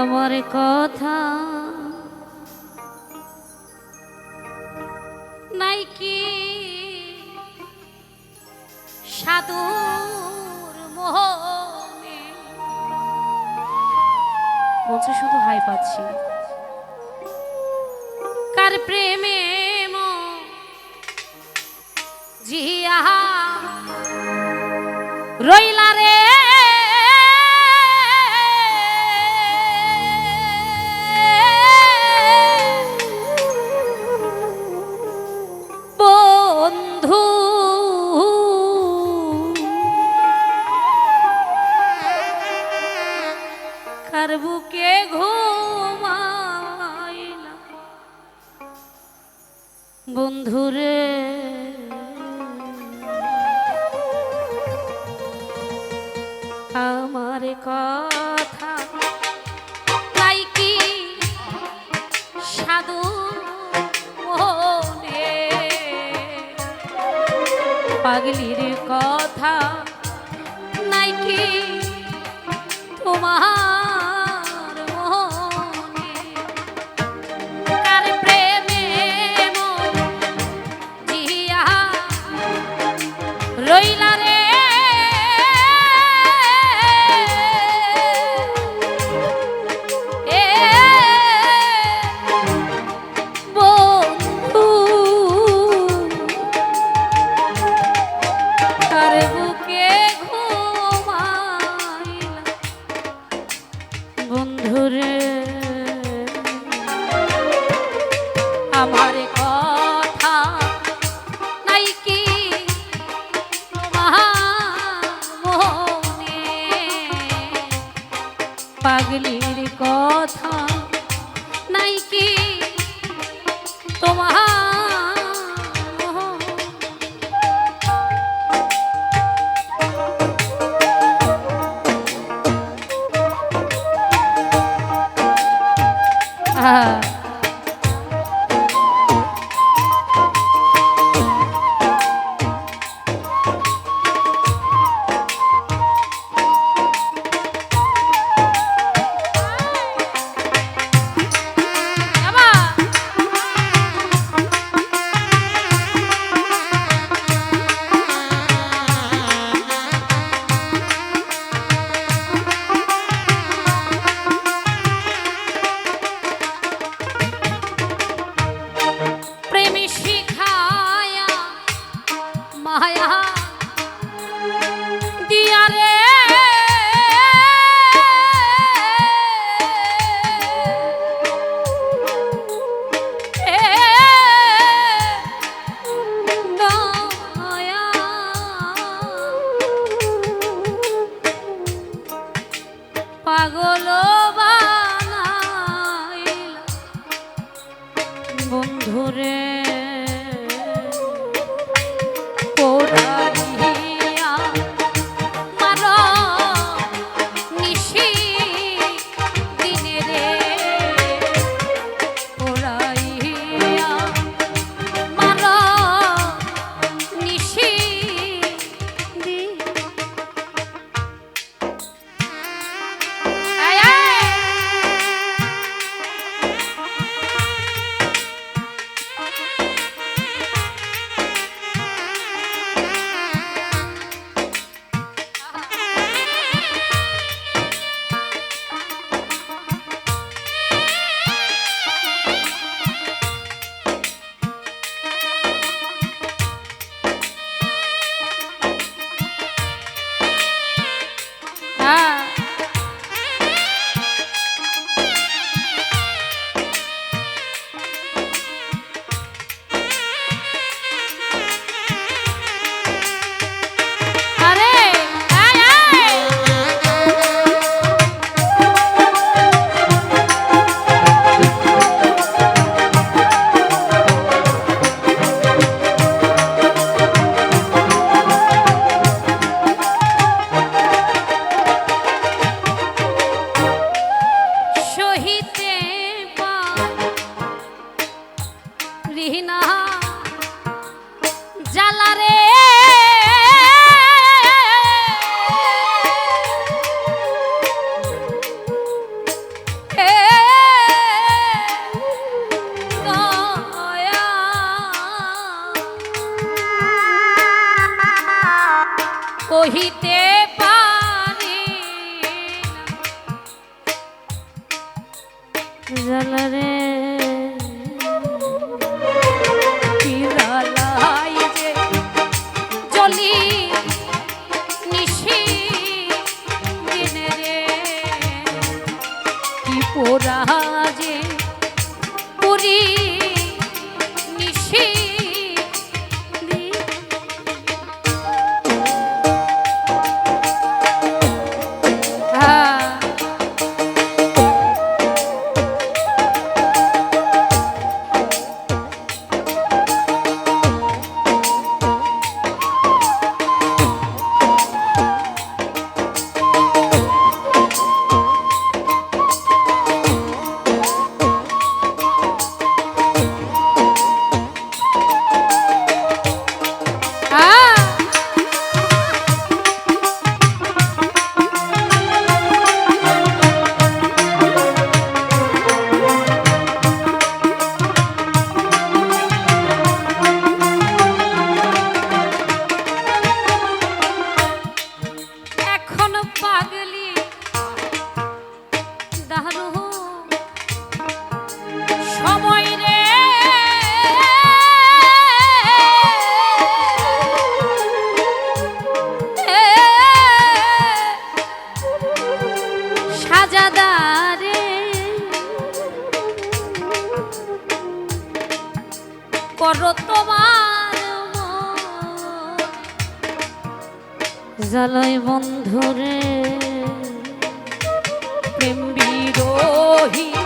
আমার কথা। নাই কি সাধুর মোহনে। বলছে শুধু হাই পাচ্ছি। কার প্রেমে জিয়া রইলা রে? বন্ধুরে আমার কথা তাই কি সাধু পাগলির কথা নাইকি তোমার পাগলির কথা। সহিতে পারি জ্বালা রে। কি জ্বালাই যে জ্বলি নিশি দিনে রে। কি পোড়া জ্বালাই বন্ধুরে প্রেম বিরোহী